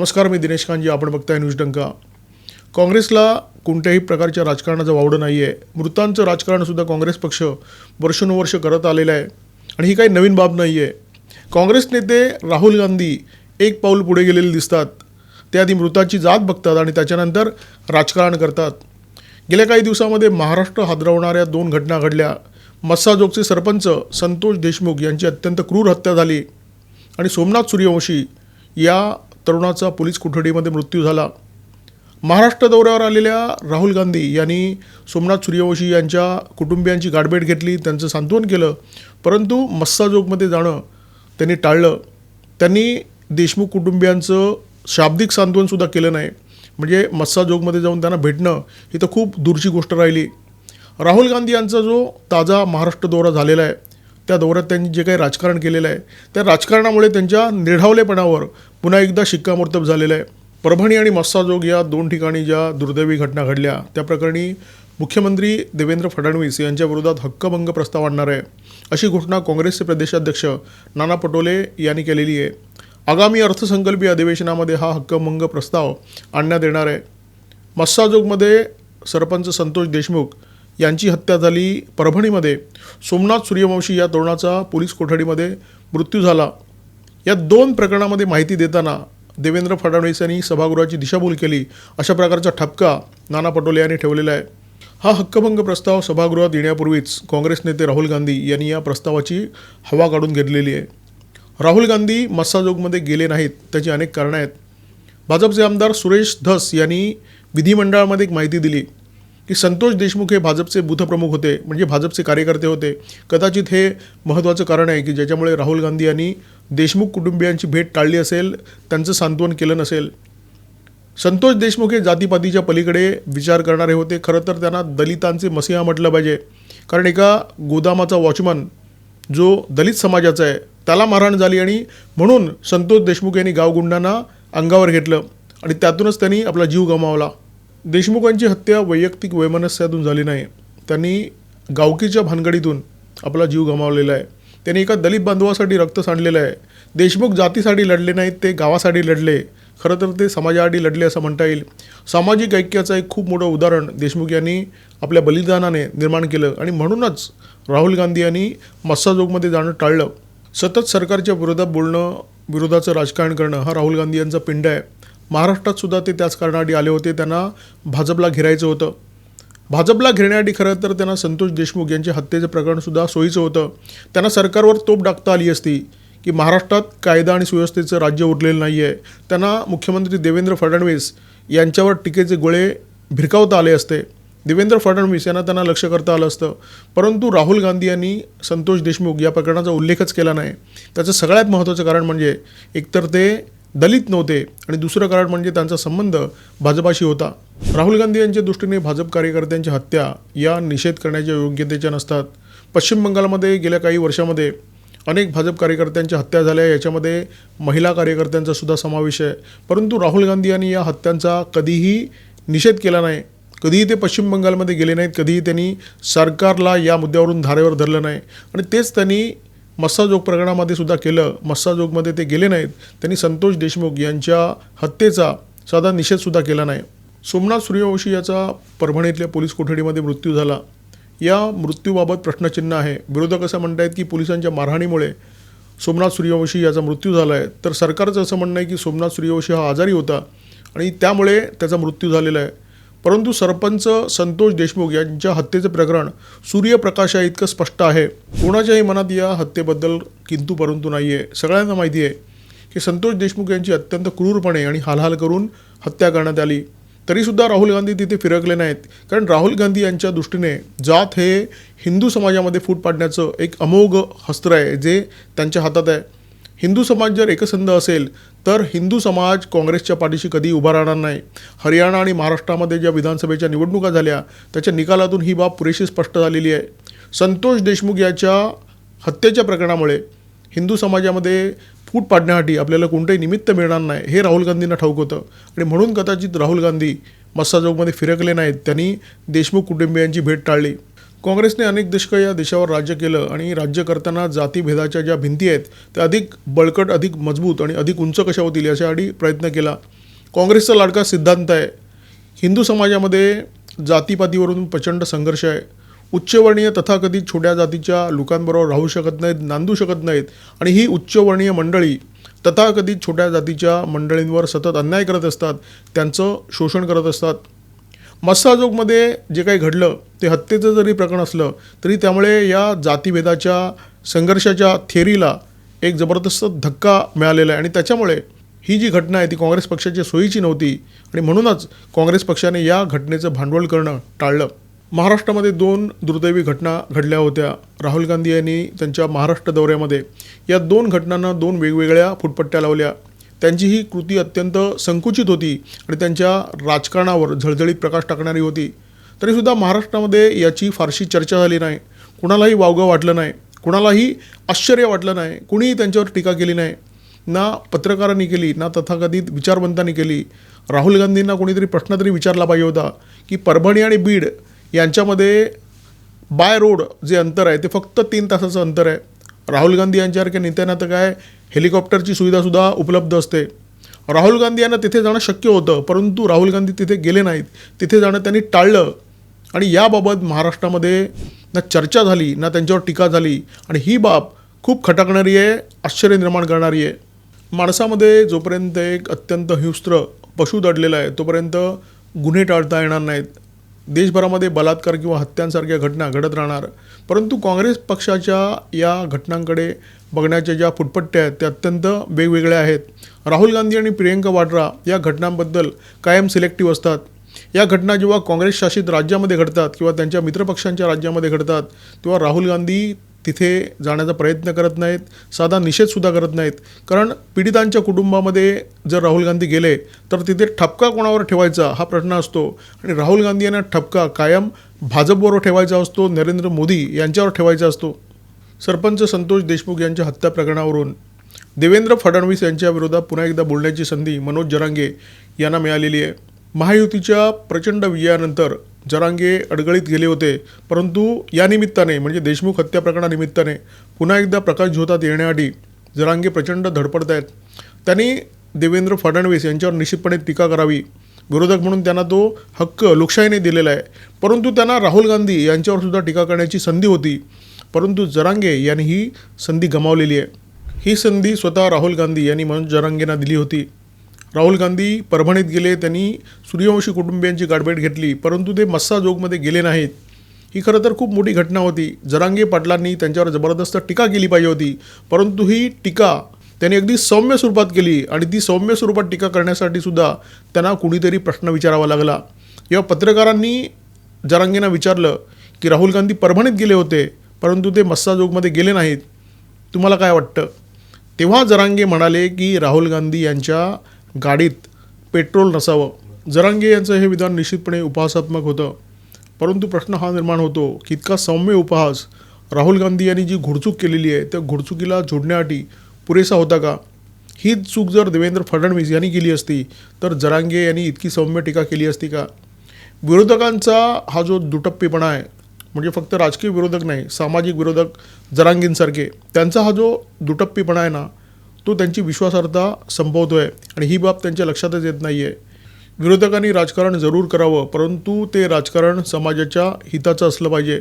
नमस्कार मी दिनेश कांजी आपण बघताय न्यूज डंका. काँग्रेसला कोणत्याही प्रकारच्या राजकारणाचं वावडं नाही आहे मृतांचं राजकारणसुद्धा काँग्रेस पक्ष वर्षानुवर्ष करत आलेलं आहे. आणि ही काही नवीन बाब नाही आहे काँग्रेस नेते राहुल गांधी एक पाऊल पुढे गेलेले दिसतात. ते आधी मृताची जात बघतात आणि त्याच्यानंतर राजकारण करतात. गेल्या काही दिवसामध्ये महाराष्ट्र हादरवणाऱ्या दोन घटना घडल्या. मस्साजोगचे सरपंच संतोष देशमुख यांची अत्यंत क्रूर हत्या झाली. आणि सोमनाथ सूर्यवंशी या तरुणाचा पोलीस कोठडीमध्ये मृत्यू झाला. महाराष्ट्र दौऱ्यावर आलेल्या राहुल गांधी यांनी सोमनाथ सूर्यवंशी यांच्या कुटुंबियांची गाठभेट घेतली त्यांचं सांत्वन केलं परंतु मस्साजोगमध्ये जाणं त्यांनी टाळलं. त्यांनी देशमुख कुटुंबियांचं शाब्दिक सांत्वनसुद्धा केलं नाही. म्हणजे मस्साजोगमध्ये जाऊन त्यांना भेटणं ही तर खूप दूरची गोष्ट राहिली. राहुल गांधी यांचा जो ताजा महाराष्ट्र दौरा झालेला आहे त्या दौऱ्यात त्यांनी जे काही राजकारण केलेलं आहे त्या राजकारणामुळे त्यांच्या निर्ढावलेपणावर पुन्हा एकदा शिक्कामोर्तब झालेलं आहे. परभणी आणि मस्साजोग या दोन ठिकाणी ज्या दुर्दैवी घटना घडल्या त्या प्रकरणी मुख्यमंत्री देवेंद्र फडणवीस यांच्या विरोधात हक्कभंग प्रस्ताव आणणार आहे. अशी घोषणा काँग्रेसचे प्रदेशाध्यक्ष नाना पटोले यांनी केलेली आहे. आगामी अर्थसंकल्पीय अधिवेशनामध्ये हा हक्कभंग प्रस्ताव आणण्यात येणार आहे. मस्साजोगमध्ये सरपंच संतोष देशमुख यांची हत्या झाली. परभणीमध्ये सोमनाथ सूर्यवंशी या तरुणाचा पोलीस कोठडीमध्ये मृत्यू झाला. या दोन प्रकरणामध्ये माहिती देताना देवेंद्र फडणवीस यांनी सभागृहाची दिशाभूल केली. अशा प्रकारचा ठपका नाना पटोले यांनी ठेवलेला आहे. हा हक्कभंग प्रस्ताव सभागृहात येण्यापूर्वीच काँग्रेस नेते राहुल गांधी यांनी या प्रस्तावाची हवा काढून घेतलेली आहे. राहुल गांधी मस्साजोगमध्ये गेले नाहीत त्याची अनेक कारणं आहेत. भाजपचे आमदार सुरेश धस यांनी विधिमंडळामध्ये एक माहिती दिली. की संतोष देशमुख हे भाजपचे बूथप्रमुख होते म्हणजे भाजपचे कार्यकर्ते होते. कदाचित हे महत्त्वाचं कारण आहे की ज्याच्यामुळे राहुल गांधी यांनी देशमुख कुटुंबियांची भेट टाळली असेल त्यांचं सांत्वन केलं नसेल. संतोष देशमुख हे जातीपातीच्या पलीकडे विचार करणारे होते. खरं तर त्यांना दलितांचे मसिहा म्हटलं पाहिजे. कारण एका गोदामाचा वॉचमन जो दलित समाजाचा आहे त्याला मारहाण झाली आणि म्हणून संतोष देशमुख यांनी गावगुंडांना अंगावर घेतलं आणि त्यातूनच त्यांनी आपला जीव गमावला. देशमुखांची हत्या वैयक्तिक वैमनस्यातून झाली नाही. त्यांनी गावकीच्या भानगडीतून आपला जीव गमावलेला आहे. त्यांनी एका दलित बांधवासाठी रक्त सांडलेलं आहे. देशमुख जातीसाठी लढले नाहीत ते गावासाठी लढले. खरं तर ते समाजासाठी लढले असं म्हणता येईल. सामाजिक ऐक्याचं एक खूप मोठं उदाहरण देशमुख यांनी आपल्या बलिदानाने निर्माण केलं आणि म्हणूनच राहुल गांधी यांनी मस्साजोगमध्ये जाणं टाळलं. सतत सरकारच्या विरोधात बोलणं विरोधाचं राजकारण करणं हा राहुल गांधी यांचा पिंड आहे. महाराष्ट्रात सुद्धा ते त्याच कारणासाठी आले होते. त्यांना भाजपला घेरायचं होतं. भाजपला घेण्याआधी खरं तर त्यांना संतोष देशमुख यांच्या हत्येचं प्रकरणसुद्धा सोयीचं होतं. त्यांना सरकारवर तोप टाकता आली असती की महाराष्ट्रात कायदा आणि सुव्यवस्थेचं राज्य उरलेलं नाही आहे त्यांना मुख्यमंत्री देवेंद्र फडणवीस यांच्यावर टीकेचे गोळे भिरकावता आले असते. देवेंद्र फडणवीस यांना त्यांना लक्ष करता आलं असतं. परंतु राहुल गांधी यांनी संतोष देशमुख या प्रकरणाचा उल्लेखच केला नाही. त्याचं सगळ्यात महत्त्वाचं कारण म्हणजे एकतर ते दलित नव्हते आणि दुसरं कारण म्हणजे त्यांचा संबंध भाजपाशी होता. राहुल गांधी यांच्या दृष्टीने भाजप कार्यकर्त्यांची हत्या या निषेध करण्याच्या योग्यतेच्या नसतात. पश्चिम बंगालमध्ये गेल्या काही वर्षामध्ये अनेक भाजप कार्यकर्त्यांच्या हत्या झाल्या. याच्यामध्ये महिला कार्यकर्त्यांचा सुद्धा समावेश आहे. परंतु राहुल गांधी यांनी या हत्यांचा कधीही निषेध केला नाही. कधीही ते पश्चिम बंगालमध्ये गेले नाहीत. कधीही त्यांनी सरकारला या मुद्द्यावरून धारेवर धरलं नाही. आणि तेच त्यांनी मस्साजोग प्रकरणामध्ये सुद्धा केलं. मस्साजोगमध्ये ते गेले नाहीत. त्यांनी संतोष देशमुख यांच्या हत्येचा साधा निषेधसुद्धा केला नाही. सोमनाथ सूर्यवंशी याचा परभणीतल्या पोलीस कोठडीमध्ये मृत्यू झाला. या मृत्यूबाबत प्रश्नचिन्ह आहे. विरोधक असं म्हणतायत की पोलिसांच्या मारहाणीमुळे सोमनाथ सूर्यवंशी याचा मृत्यू झाला आहे तर सरकारचं असं म्हणणं आहे की सोमनाथ सूर्यवंशी हा आजारी होता आणि त्यामुळे त्याचा मृत्यू झालेला आहे. परंतु सरपंच संतोष देशमुख यांच्या हत्येचं प्रकरण सूर्यप्रकाशा इतकं स्पष्ट आहे. कोणाच्याही मनात या हत्येबद्दल किंतु परंतु नाही आहे सगळ्यांना माहिती आहे की संतोष देशमुख यांची अत्यंत क्रूरपणे आणि हालहाल करून हत्या करण्यात आली. तरीसुद्धा राहुल गांधी तिथे फिरकले नाहीत. कारण राहुल गांधी यांच्या दृष्टीने जात हे हिंदू समाजामध्ये फूट पाडण्याचं एक अमोघ हस्त्र आहे जे त्यांच्या हातात आहे. हिंदू समाज जर एकसंध असेल तर हिंदू समाज काँग्रेसच्या पाठीशी कधी उभा राहणार नाही. हरियाणा आणि महाराष्ट्रामध्ये ज्या विधानसभेच्या निवडणुका झाल्या त्याच्या निकालातून ही बाब पुरेशी स्पष्ट झालेली आहे. संतोष देशमुख याच्या हत्येच्या प्रकरणामुळे हिंदू समाजामध्ये फूट पाडण्यासाठी आपल्याला कोणतंही निमित्त मिळणार नाही हे राहुल गांधींना ठाऊक होतं. आणि म्हणून कदाचित राहुल गांधी मस्साजोगमध्ये फिरकले नाहीत. त्यांनी देशमुख कुटुंबियांची भेट टाळली. काँग्रेसने अनेक दशकं या देशावर राज्य केलं आणि राज्य करताना जातीभेदाच्या ज्या भिंती आहेत त्या अधिक बळकट अधिक मजबूत आणि अधिक उंच कशा होतील यासाठी प्रयत्न केला. काँग्रेसचा लाडका सिद्धांत आहे. हिंदू समाजामध्ये जातीपातीवरून प्रचंड संघर्ष आहे. उच्चवर्णीय तथाकथित छोट्या जातीच्या लोकांबरोबर राहू शकत नाहीत नांदू शकत नाहीत आणि ही उच्चवर्णीय मंडळी तथाकथित छोट्या जातीच्या मंडळींवर सतत अन्याय करत असतात त्यांचं शोषण करत असतात. मस्साजोगमध्ये जे काही घडलं ते हत्येचं जरी प्रकरण असलं तरी त्यामुळे या जातीभेदाच्या संघर्षाच्या थेरीला एक जबरदस्त धक्का मिळालेला आहे. आणि त्याच्यामुळे ही जी घटना आहे ती काँग्रेस पक्षाची सोयीची नव्हती. आणि म्हणूनच काँग्रेस पक्षाने या घटनेचं भांडवल करणं टाळलं. महाराष्ट्रामध्ये दोन दुर्दैवी घटना घडल्या होत्या. राहुल गांधी यांनी त्यांच्या महाराष्ट्र दौऱ्यामध्ये या दोन घटनांना दोन वेगवेगळ्या फुटपट्ट्या लावल्या. त्यांची ही कृती अत्यंत संकुचित होती आणि त्यांच्या राजकारणावर झळझळीत प्रकाश टाकणारी होती. तरीसुद्धा महाराष्ट्रामध्ये याची फारशी चर्चा झाली नाही. कुणालाही वावगं वाटलं नाही. कुणालाही आश्चर्य वाटलं नाही. कुणीही त्यांच्यावर टीका केली नाही. ना पत्रकारांनी केली ना तथाकथित विचारवंतांनी केली. राहुल गांधींना कोणीतरी प्रश्न तरी विचारला पाहिजे होता की परभणी आणि बीड यांच्यामध्ये बाय रोड जे अंतर आहे ते फक्त तीन तासाचं अंतर आहे. राहुल गांधी यांच्यासारख्या नेत्यांना तर काय हेलिकॉप्टरची सुविधासुद्धा उपलब्ध असते. राहुल गांधी यांना तिथे जाणं शक्य होतं परंतु राहुल गांधी तिथे गेले नाहीत. तिथे जाणं त्यांनी टाळलं. आणि याबाबत महाराष्ट्रामध्ये ना चर्चा झाली ना त्यांच्यावर टीका झाली. आणि ही बाब खूप खटकणारी आहे आश्चर्य निर्माण करणारी आहे. माणसामध्ये जोपर्यंत एक अत्यंत हिंस्त्र पशु दडलेला आहे तोपर्यंत गुन्हे टाळता येणार नाहीत. देशभरामध्ये बलात्कार किंवा हत्यांसारख्या घटना घडत राहणार. परंतु काँग्रेस पक्षाच्या या घटनांकडे बघण्याच्या ज्या फुटपट्ट्या आहेत त्या अत्यंत वेगवेगळ्या आहेत. राहुल गांधी आणि प्रियंका वाड्रा या घटनांबद्दल कायम सिलेक्टिव्ह असतात. या घटना जेव्हा काँग्रेस शासित राज्यामध्ये घडतात किंवा त्यांच्या मित्रपक्षांच्या राज्यामध्ये घडतात तेव्हा राहुल गांधी तिथे जाण्याचा प्रयत्न करत नाहीत साधा निषेधसुद्धा करत नाहीत. कारण पीडितांच्या कुटुंबामध्ये जर राहुल गांधी गेले तर तिथे ठपका कोणावर ठेवायचा हा प्रश्न असतो. आणि राहुल गांधी यांना ठपका कायम भाजपवर ठेवायचा असतो नरेंद्र मोदी यांच्यावर ठेवायचा असतो. सरपंच संतोष देशमुख यांच्या हत्या प्रकरणावरून देवेंद्र फडणवीस यांच्या विरोधात पुन्हा एकदा बोलण्याची संधी मनोज जरांगे यांना मिळालेली आहे. महायुतीच्या प्रचंड विजयानंतर जरांगे अडगळीत गेले होते. परंतु या निमित्ताने म्हणजे देशमुख हत्या प्रकरणानिमित्ताने पुन्हा एकदा प्रकाश झोतात येण्याआधी जरांगे प्रचंड धडपडत आहेत. त्यांनी देवेंद्र फडणवीस यांच्यावर निश्चितपणे टीका करावी. विरोधक म्हणून त्यांना तो हक्क लोकशाहीने दिलेला आहे. परंतु त्यांना राहुल गांधी यांच्यावर सुद्धा टीका करण्याची संधी होती. परंतु जरांगे यांनी ही संधी गमावलेली आहे. ही संधी स्वतः राहुल गांधी यांनी मनोज जरांगेंना दिली होती. राहुल गांधी परभणीत गेले त्यांनी सूर्यवंशी कुटुंबियांची गाठभेट घेतली परंतु ते मस्साजोगमध्ये गेले नाहीत. ही खरं तर खूप मोठी घटना होती. जरांगे पाटलांनी त्यांच्यावर जबरदस्त टीका केली पाहिजे होती परंतु ही टीका त्यांनी अगदी सौम्य स्वरूपात केली आणि ती सौम्य स्वरूपात टीका करण्यासाठी सुद्धा त्यांना कुणीतरी प्रश्न विचारावा लागला. या पत्रकारांनी जरांगेंना विचारलं की राहुल गांधी परभणीत गेले होते परंतु ते मस्साजोगमध्ये गेले नाहीत. तुम्हाला काय वाटतं? तेव्हा जरांगे म्हणाले की राहुल गांधी यांच्या गाडीत पेट्रोल नसावं. जरांगे यांचं हे विधान निश्चितपणे उपहासात्मक होतं. परंतु प्रश्न हा निर्माण होतो की इतका सौम्य उपहास राहुल गांधी यांनी जी घुडचूक केलेली आहे त्या घुडचुकीला जोडण्यासाठी पुरेसा होता का? हीच चूक जर देवेंद्र फडणवीस यांनी केली असती तर जरांगे यांनी इतकी सौम्य टीका केली असती का? विरोधकांचा हा जो दुटप्पीपणा आहे म्हणजे फक्त राजकीय विरोधक नाही सामाजिक विरोधक जरांगींसारखे त्यांचा हा जो दुटप्पीपणा आहे ना तो त्यांची विश्वासार्हता संपवतो आहे आणि ही बाब त्यांच्या लक्षातच येत नाही आहे विरोधकांनी राजकारण जरूर करावं परंतु ते राजकारण समाजाच्या हिताचं असलं पाहिजे.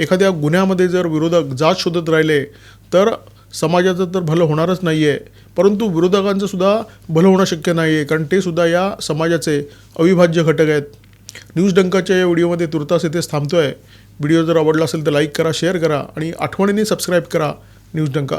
एखाद्या गुन्ह्यामध्ये जर विरोधक जात शोधत राहिले तर समाजाचं तर भलं होणारच नाही आहे परंतु विरोधकांचं सुद्धा भलं होणं शक्य नाही आहे कारण ते सुद्धा या समाजाचे अविभाज्य घटक आहेत. न्यूज डंकाच्या या व्हिडिओमध्ये तुर्तास येथेच थांबतो आहे व्हिडिओ जर आवडला असेल तर लाईक करा शेअर करा आणि आठवणीने सबस्क्राईब करा न्यूज डंका.